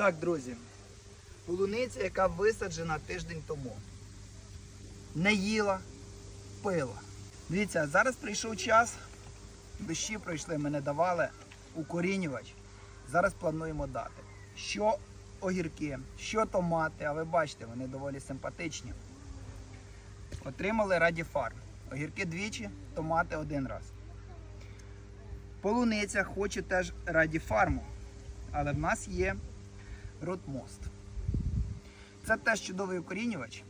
Так, друзі, полуниця, яка висаджена тиждень тому. Не їла, пила. Дивіться, зараз прийшов час. Дощі пройшли, ми не давали укорінювач. Зараз плануємо дати. Що огірки, що томати, а ви бачите, вони доволі симпатичні. Отримали Раді Фарм. Огірки двічі, томати один раз. Полуниця хоче теж Раді Фарму. Але в нас є Ротмост. Це теж чудовий укорінювач,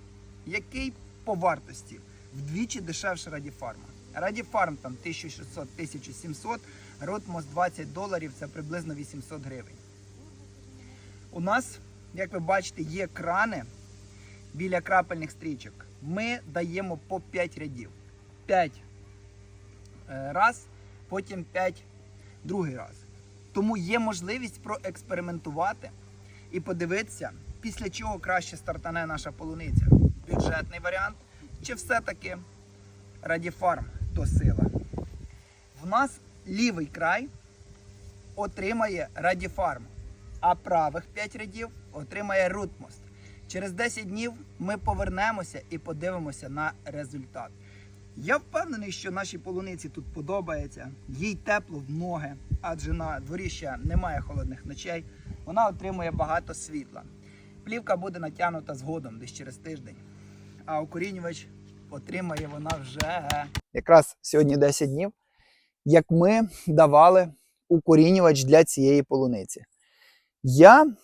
який по вартості вдвічі дешевше Радіфарма. Радіфарм там 1600-1700, Ротмост 20 доларів, це приблизно 800 гривень. У нас, як ви бачите, є крани біля крапельних стрічок. Ми даємо по 5 рядів. 5 е, раз, потім 5 другий раз. Тому є можливість проекспериментувати і подивитися, після чого краще стартане наша полуниця. Бюджетний варіант чи все-таки Радіфарм то сила. В нас лівий край отримає Радіфарм, а правих 5 рядів отримає Рутмост. Через 10 днів ми повернемося і подивимося на результат. Я впевнений, що нашій полуниці тут подобається, їй тепло в ноги, адже на дворі ще немає холодних ночей. Вона отримує багато світла. Плівка буде натягнута згодом, десь через тиждень. А укорінювач отримає вона вже. Якраз сьогодні 10 днів, як ми давали укорінювач для цієї полуниці. Я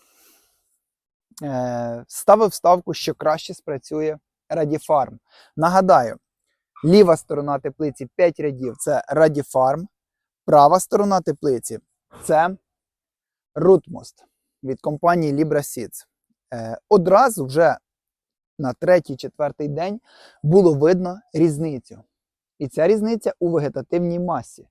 е, ставив ставку, що краще спрацює Радіфарм. Нагадаю, Ліва сторона теплиці 5 рядів це Радіфарм. Права сторона теплиці це Рутмост від компанії Libra Seeds. Е, одразу вже на третій-четвертий день було видно різницю. І ця різниця у вегетативній масі.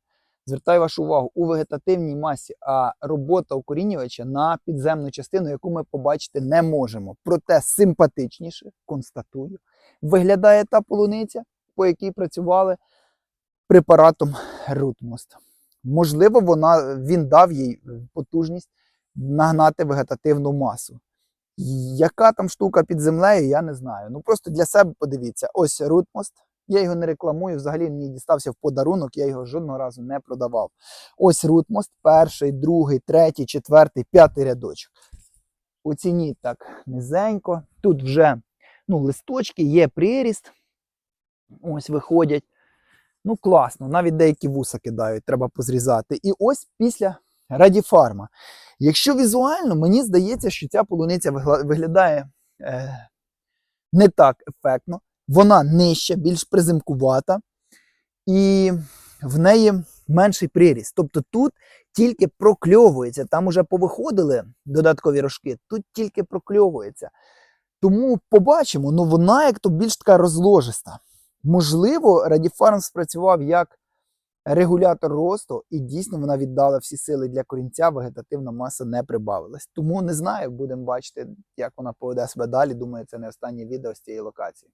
Звертаю вашу увагу, у вегетативній масі, а робота укорінювача на підземну частину, яку ми побачити не можемо. Проте симпатичніше, констатую, виглядає та полуниця, по якій працювали препаратом Рутмост. Можливо, вона, він дав їй потужність нагнати вегетативну масу. Яка там штука під землею, я не знаю. Ну просто для себе подивіться: ось Рутмост. Я його не рекламую, взагалі мені дістався в подарунок, я його жодного разу не продавав. Ось Рутмост, перший, другий, третій, четвертий, п'ятий рядочок. Оцініть так низенько. Тут вже ну, листочки, є приріст. Ось виходять. Ну, класно, навіть деякі вуса кидають, треба позрізати. І ось після радіфарма. Якщо візуально, мені здається, що ця полуниця виглядає е, не так ефектно, вона нижча, більш призимкувата, і в неї менший приріст. Тобто тут тільки прокльовується. Там уже повиходили додаткові рожки, тут тільки прокльовується. Тому побачимо, ну вона як то більш така розложиста. Можливо, Радіфарм спрацював як регулятор росту, і дійсно вона віддала всі сили для корінця, вегетативна маса не прибавилась. Тому не знаю, будемо бачити, як вона поведе себе далі. Думаю, це не останнє відео з цієї локації.